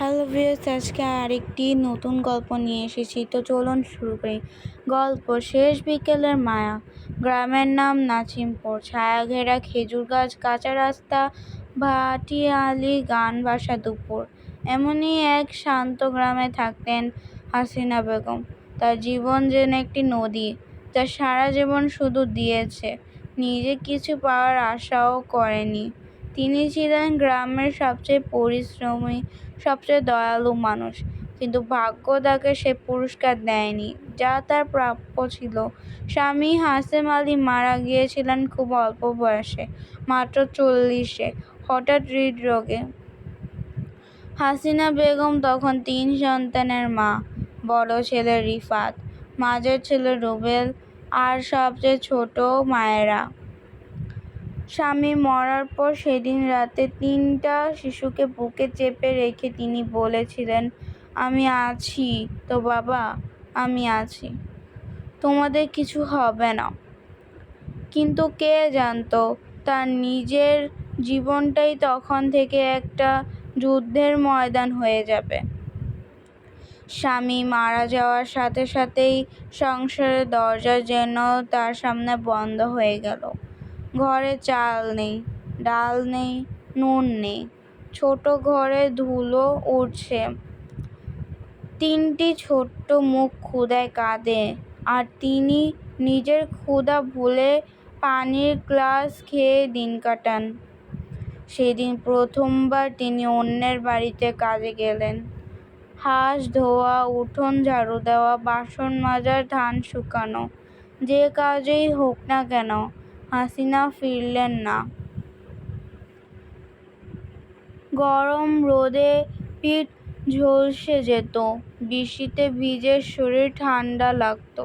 Hello viewers, আজকে আরেকটি নতুন গল্প নিয়ে এসেছি। তো চলুন শুরু করি। গল্প শেষ বিকেলের মায়া। গ্রামের নাম নাচিমপুর। ছায়া ঘেরা খেজুর গাছ, কাঁচা রাস্তা ভাটিয়ালি গান বাসা দুপুর। এমনই এক শান্ত গ্রামে থাকতেন হাসিনা বেগম। তার জীবন যেন একটি নদী। যা সারা জীবন শুধু দিয়েছে। নিজে কিছু পাওয়ার আশাও করেনি। তিনি ছিলেন গ্রামের সবচেয়ে পরিশ্রমী, সবচেয়ে দয়ালু মানুষ। কিন্তু ভাগ্য তাকে সে পুরস্কার দেয়নি, যা তার প্রাপ্য ছিল। স্বামী হাসেম আলী মারা গিয়েছিলেন খুব অল্প বয়সে, মাত্র চল্লিশে, হঠাৎ হৃদরোগে। হাসিনা বেগম তখন তিন সন্তানের মা, বড় ছেলে রিফাত, মাঝের ছেলে রুবেল, আর সবচেয়ে ছোট মায়েরা। স্বামী মরার পর সেদিন রাতে তিনটা শিশুকে বুকে চেপে রেখে তিনি বলেছিলেন, আমি আছি তো বাবা, আমি আছি। তোমাদের কিছু হবে না। কিন্তু কে জানতো, তার নিজের জীবনটাই তখন থেকে একটা যুদ্ধের ময়দান হয়ে যাবে। স্বামী মারা যাওয়ার সাথে সাথেই সংসারের দরজা যেন তার সামনে বন্ধ হয়ে গেল। ঘরে চাল নেই, ডাল নেই, নুন নেই। ছোট ঘরে ধুলো উড়ছে। তিনটি ছোট্ট মুখ ক্ষুধায় কাঁদে আর তিনি নিজের ক্ষুধা ভুলে পানির গ্লাস খেয়ে দিন কাটান। সেদিন প্রথমবার তিনি অন্যের বাড়িতে কাজে গেলেন। হাঁস, ধোয়া, উঠোন ঝাড়ু দেওয়া, বাসন মাজা ধান শুকানো, যে কাজেই হোক না কেন হাসিনা ফিরলেন না। গরম রোদে পিঠ ঝলসে যেত, বৃষ্টিতে ভিজে শরীর ঠান্ডা লাগত।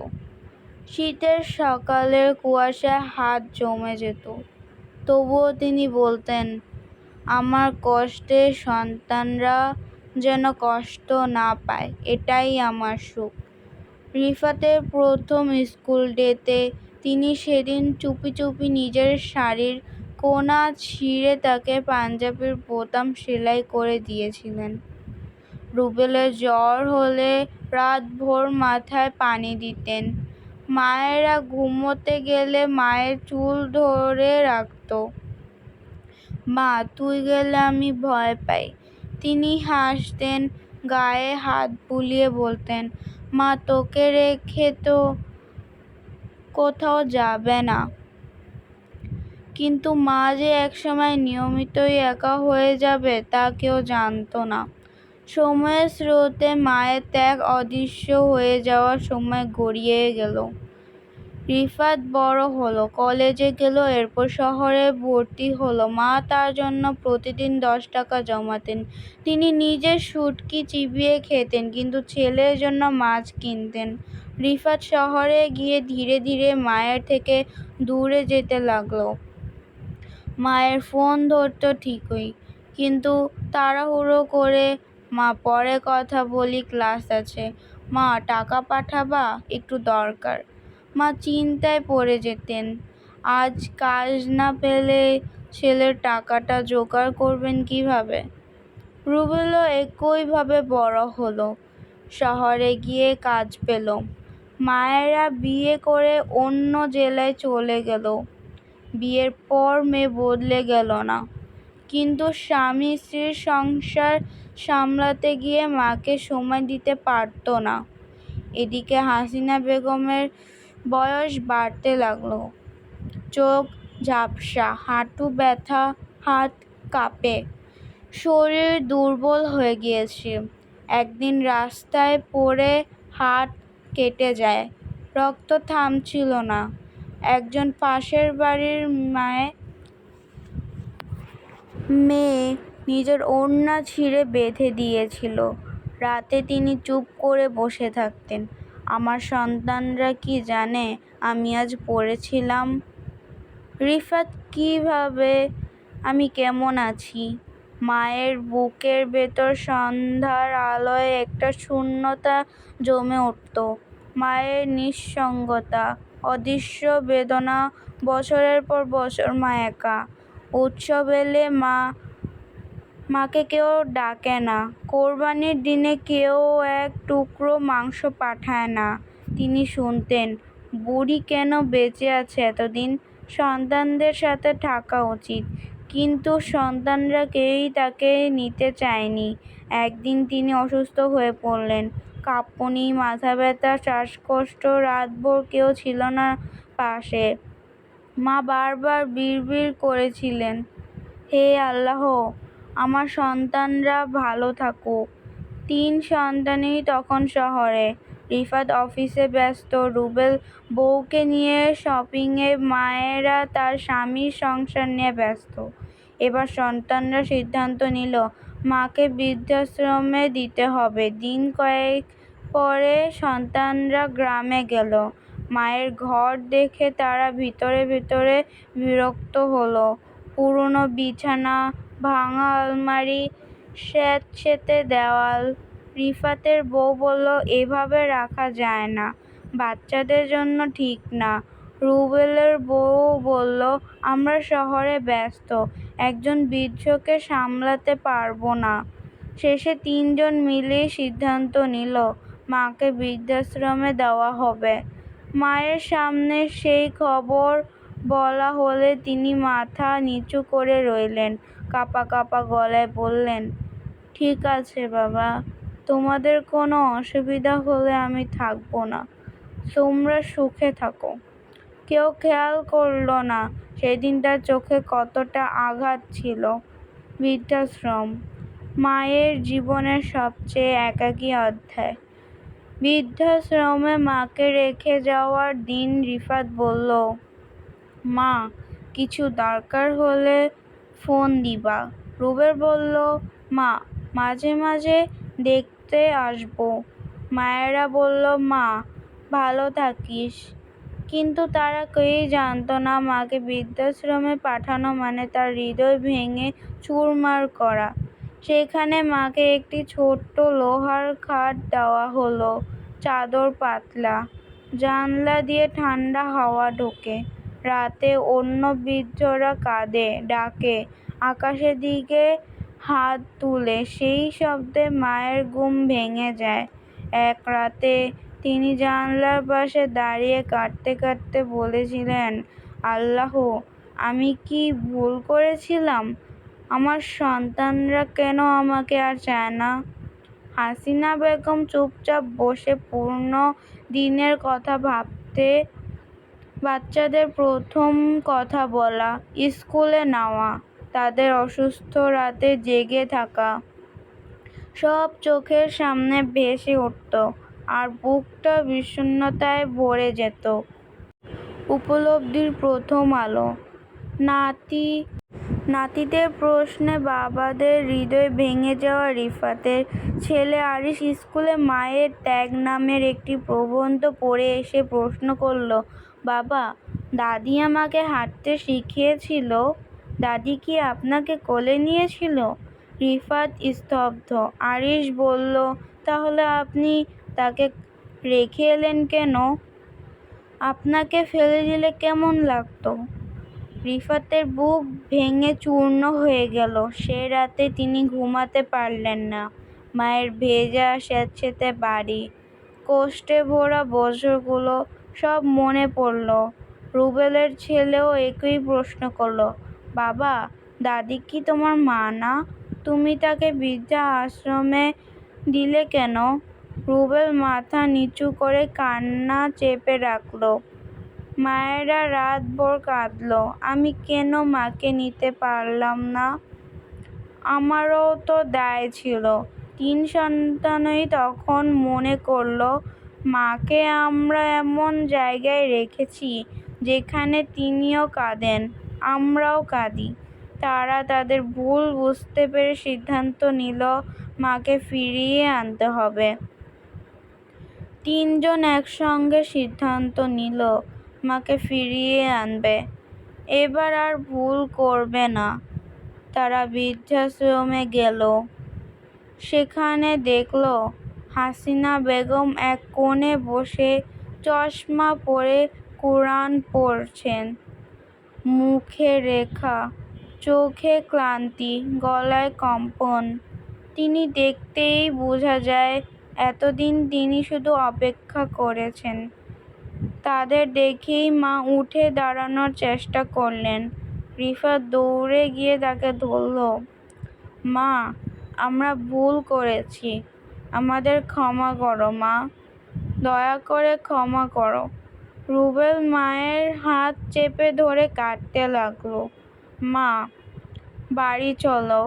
শীতের সকালের কুয়াশায় হাত জমে যেত। তবুও তিনি বলতেন, আমার কষ্টে সন্তানরা যেন কষ্ট না পায়, এটাই আমার সুখ। রিফাতের প্রথম স্কুল ডেতে তিনি সেদিন চুপি চুপি নিজের শাড়ির কোনা ছিঁড়ে তাকে পাঞ্জাবির বোতাম সেলাই করে দিয়েছিলেন। রুবেলের জ্বর হলে রাতভর মাথায় পানি দিতেন। মায়েরা ঘুমোতে গেলে মায়ের চুল ধরে রাখত। মা, তুই গেলে আমি ভয় পাই। তিনি হাসতেন, গায়ে হাত বুলিয়ে বলতেন, মা, তোকে রেখে তো কোথাও যাবে না। কিন্তু মা যে একসময় নিয়মিতই একা হয়ে যাবে, তা কেউ জানত না। সময়ের স্রোতে মায়ের ত্যাগ অদৃশ্য হয়ে যাওয়ার সময় গড়িয়ে গেল। রিফাত বড় হলো, কলেজে গেল, এরপর শহরে ভর্তি হলো। মা তার জন্য প্রতিদিন দশ টাকা জমাতেন। তিনি নিজে সুটকি চিবিয়ে খেতেন, কিন্তু ছেলের জন্য মাছ কিনতেন। রিফাত শহরে গিয়ে ধীরে ধীরে মায়ের থেকে দূরে যেতে লাগল। মায়ের ফোন ধরত ঠিকই, কিন্তু তাড়াহুড়ো করে, মা, পরে কথা বলি, ক্লাস আছে। মা, টাকা পাঠাবা? একটু দরকার। মা চিন্তায় পড়ে যেতেন। আজ কাজ না পেলে ছেলের টাকাটা জোগাড় করবেন কীভাবে? রুবেলও একইভাবে বড় হলো। শহরে গিয়ে কাজ পেল। মায়েরা বিয়ে করে অন্য জেলায় চলে গেল। বিয়ের পর মেয়ে বদলে গেল না। কিন্তু স্বামী স্ত্রীর সংসার সামলাতে গিয়ে মাকে সময় দিতে পারত না। এদিকে হাসিনা বেগমের বয়স বাড়তে লাগল। চোখ ঝাপসা, হাঁটু ব্যথা, হাত কাঁপে। শরীর দুর্বল হয়ে গিয়েছে। একদিন রাস্তায় পড়ে হাত কেটে যায়। রক্ত থামছিল না। একজন পাশের বাড়ির মায়ে মেয়ে নিজের ওড়না ছিঁড়ে বেঁধে দিয়েছিল। রাতে তিনি চুপ করে বসে থাকতেন। আমার সন্তানরা কি জানে? আমি আজ পড়েছিলাম। রিফাত, কীভাবে? আমি কেমন আছি? মায়ের বুকের ভেতর সন্ধ্যার আলোয় একটা শূন্যতা জমে উঠত। মায়ের নিঃসঙ্গতা, অদৃশ্য বেদনা, বছরের পর বছর মা একা। উৎসব এলে মা মাকে কেউ ডাকে না। কোরবানির দিনে কেউ এক টুকরো মাংস পাঠায় না। তিনি শুনতেন, বুড়ি কেন বেঁচে আছে এতদিন? সন্তানদের সাথে থাকা উচিত। কিন্তু সন্তানরা কেউই তাকে নিতে চায়নি। একদিন তিনি অসুস্থ হয়ে পড়লেন। কাঁপুনি, মাথা ব্যথা, শ্বাসকষ্ট, রাতভর কেউ ছিল না পাশে। মা বারবার বিড়বিড় করেছিলেন, হে আল্লাহ আমার সন্তানরা ভালো থাকুক। তিন সন্তানই তখন শহরে। রিফাত অফিসে ব্যস্ত। রুবেল বউকে নিয়ে শপিংয়ে, মায়েরা তার স্বামীর সংসার নিয়ে ব্যস্ত। এবার সন্তানরা সিদ্ধান্ত নিল, মাকে বৃদ্ধাশ্রমে দিতে হবে। দিন কয়েক পরে সন্তানরা গ্রামে গেল। মায়ের ঘর দেখে তারা ভিতরে ভিতরে বিরক্ত হলো। পুরনো বিছানা, ভাঙা আলমারি স্যাঁতসেঁতে দেওয়াল। রিফাতের বউ বলল, এভাবে রাখা যায় না। বাচ্চাদের জন্য ঠিক না। রুবেলের বউ বলল, আমরা শহরে ব্যস্ত। একজন বৃদ্ধকে সামলাতে পারব না। শেষে তিনজন মিলে সিদ্ধান্ত নিল, মাকে বৃদ্ধাশ্রমে দেওয়া হবে। মায়ের সামনে সেই খবর বলা হলে তিনি মাথা নিচু করে রইলেন, কাঁপা কাঁপা গলায় বললেন, ঠিক আছে বাবা, তোমাদের কোনো অসুবিধা হলে আমি থাকব না, তোমরা সুখে থাকো। কেউ খেয়াল করল না সেদিন তার চোখে কতটা আঘাত ছিল। বৃদ্ধাশ্রম, মায়ের জীবনের সবচেয়ে একাকী অধ্যায়। বৃদ্ধাশ্রমে মাকে রেখে যাওয়ার দিন রিফাত বলল মা, কিছু দরকার হলে ফোন দিবা। রুবেল বলল, মা, মাঝে মাঝে দেখতে আসব। মায়েরা বলল, মা, ভালো থাকিস। কিন্তু তারা কেউই জানতো না মাকে বৃদ্ধাশ্রমে পাঠানো মানে তার হৃদয় ভেঙে চুরমার করা। সেখানে মাকে একটি ছোট্ট লোহার খাট দেওয়া হলো, চাদর পাতলা। জানলা দিয়ে ঠান্ডা হাওয়া ঢোকে। রাতে অন্য বৃদ্ধরা কাঁদে, ডাকে, আকাশের দিকে হাত তুলে। সেই শব্দে মায়ের ঘুম ভেঙে যায়। এক রাতে তিনি জানলার পাশে দাঁড়িয়ে কাঁদতে কাঁদতে বলেছিলেন, আল্লাহ, আমি কি ভুল করেছিলাম? আমার সন্তানরা কেন আমাকে আর চায় না? হাসিনা বেগম চুপচাপ বসে পূর্ণ দিনের কথা ভাবতে বাচ্চাদের প্রথম কথা বলা, স্কুলে নেওয়া, তাদের অসুস্থ রাতে জেগে থাকা। সব চোখের সামনে ভেসে উঠত আর বুকটা বিষণ্ণতায় ভরে যেত। উপলব্ধির প্রথম আলো। নাতি, নাতিদের প্রশ্নে বাবাদের হৃদয় ভেঙে যাওয়া রিফাতের ছেলে আরিশ স্কুলে মায়ের ত্যাগ নামের একটি প্রবন্ধ পড়ে এসে প্রশ্ন করল বাবা, দাদি আমাকে হাঁটতে শিখিয়েছিল। দাদি কি আপনাকে কোলে নিয়েছিল? রিফাত স্তব্ধ। আরিশ বলল, তাহলে আপনি তাকে রেখে এলেন কেন? আপনাকে ফেলে দিলে কেমন লাগতো? রিফাতের বুক ভেঙে চূর্ণ হয়ে গেল। সে রাতে তিনি ঘুমাতে পারলেন না। মায়ের ভেজা স্যাঁতসেঁতে বাড়ি। কষ্টে ভরা বছরগুলো সব মনে পড়ল। রুবেলের ছেলেও একই প্রশ্ন করল, বাবা, দাদি কি তোমার মা না? তুমি তাকে বৃদ্ধা আশ্রমে দিলে কেন? রুবেল মাথা নিচু করে কান্না চেপে রাখল। মায়েরা রাত রাতভর কাঁদল, আমি কেন মাকে নিতে পারলাম না? আমারও তো দায় ছিল। তিন সন্তানই তখন মনে করল মাকে আমরা এমন জায়গায় রেখেছি যেখানে তিনিও কাঁদেন, আমরাও কাঁদি। তারা তাদের ভুল বুঝতে পেরে সিদ্ধান্ত নিল মাকে ফিরিয়ে আনতে হবে। তিনজন একসঙ্গে সিদ্ধান্ত নিল মাকে ফিরিয়ে আনবে। এবার আর ভুল করবে না। তারা বৃদ্ধাশ্রমে গেল। সেখানে দেখল হাসিনা বেগম এক কোণে বসে চশমা পরে কোরআন পড়ছেন মুখে রেখা চোখে ক্লান্তি, গলায় কম্পন। তিনি দেখতেই বোঝা যায় এতদিন তিনি শুধু অপেক্ষা করেছেন। তাদের দেখেই মা উঠে দাঁড়ানোর চেষ্টা করলেন। রিফা দৌড়ে গিয়ে তাকে ধরল। মা, আমরা ভুল করেছি। আমাদের ক্ষমা করো মা। দয়া করে ক্ষমা করো। রুবেল মায়ের হাত চেপে ধরে কাঁদতে লাগল মা, বাড়ি চলো।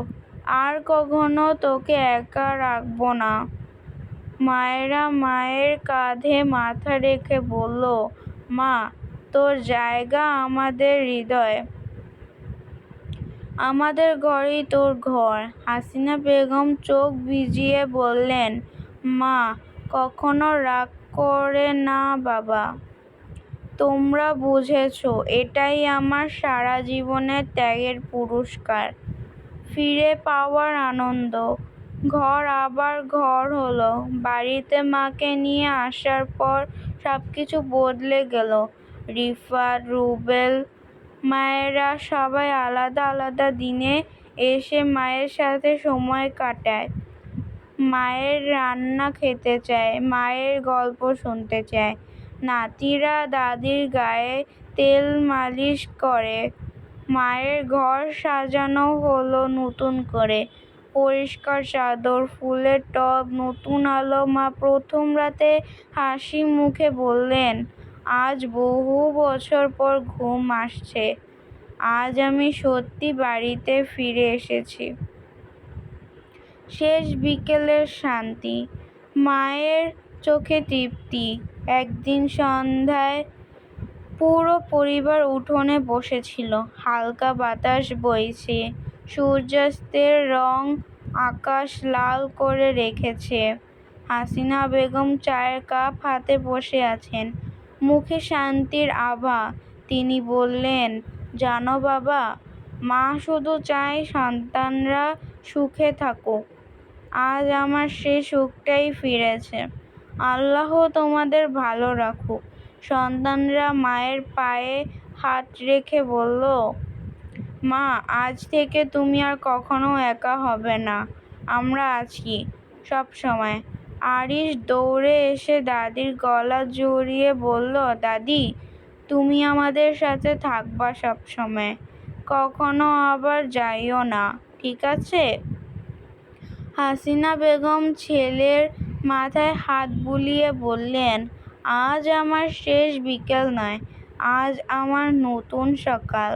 আর কখনো তোকে একা রাখব না। মায়েরা মায়ের কাঁধে মাথা রেখে বলল, মা, তোর জায়গা আমাদের হৃদয়ে। আমাদের ঘরই তোর ঘর। হাসিনা বেগম চোখ ভিজিয়ে বললেন, মা, কখনো রাগ করে না বাবা। তোমরা বুঝেছ এটাই আমার সারা জীবনের ত্যাগের পুরস্কার। ফিরে পাওয়ার আনন্দ। ঘর আবার ঘর হলো বাড়িতে মাকে নিয়ে আসার পর সবকিছু বদলে গেল। রিফাত, রুবেল, মায়েরা সবাই আলাদা আলাদা দিনে এসে মায়ের সাথে সময় কাটায়। মায়ের রান্না খেতে চায়, মায়ের গল্প শুনতে চায়। নাতিরা দাদির গায়ে তেল মালিশ করে। মায়ের ঘর সাজানো হল নতুন করে। পরিষ্কার চাদর, ফুলের টব, নতুন আলো। মা প্রথম রাতে হাসি মুখে বললেন, আজ বহু বছর পর ঘুম আসছে। আজ আমি সত্যি বাড়িতে ফিরে এসেছি। শেষ বিকেলের শান্তি। মায়ের চোখে তৃপ্তি। একদিন সন্ধ্যায় পুরো পরিবার উঠোনে বসে ছিল। হালকা বাতাস বইছে। সূর্যাস্তের রং আকাশ লাল করে রেখেছে। হাসিনা বেগম চায়ের কাপ হাতে বসে আছেন। মুখে শান্তির আভা। তিনি বললেন, জানো বাবা, মা শুধু চায় সন্তানরা সুখে থাকুক। আজ আমার সেই সুখটাই ফিরেছে। আল্লাহ তোমাদের ভালো রাখুক। সন্তানরা মায়ের পায়ে হাত রেখে বলল, মা, আজ থেকে তুমি আর কখনো একা হবে না। আমরা আছি, সবসময়। আরিশ দৌড়ে এসে দাদির গলা জড়িয়ে বলল, দাদি, তুমি আমাদের সাথে থাকবা সবসময়। কখনো আবার যাইও না, ঠিক আছে? হাসিনা বেগম ছেলের মাথায় হাত বুলিয়ে বললেন, আজ আমার শেষ বিকেল নয়, আজ আমার নতুন সকাল।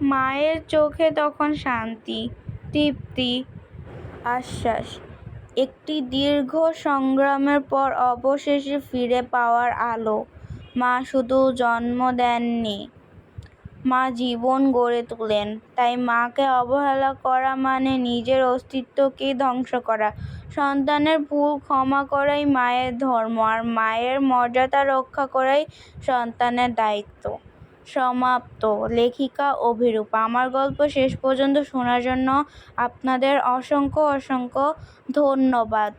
মায়ের চোখে তখন শান্তি, তৃপ্তি, আশ্বাস। একটি দীর্ঘ সংগ্রামের পর অবশেষে ফিরে পাওয়ার আলো। মা শুধু জন্ম দেননি, মা জীবন গড়ে তোলেন। তাই মাকে অবহেলা করা মানে নিজের অস্তিত্বকেই ধ্বংস করা। সন্তানের ভুল ক্ষমা করাই মায়ের ধর্ম আর মায়ের মর্যাদা রক্ষা করাই সন্তানের দায়িত্ব। সমাপ্ত লেখিকা অভিরূপা আমার গল্প শেষ পর্যন্ত শোনার জন্য আপনাদের অসংখ্য অসংখ্য ধন্যবাদ।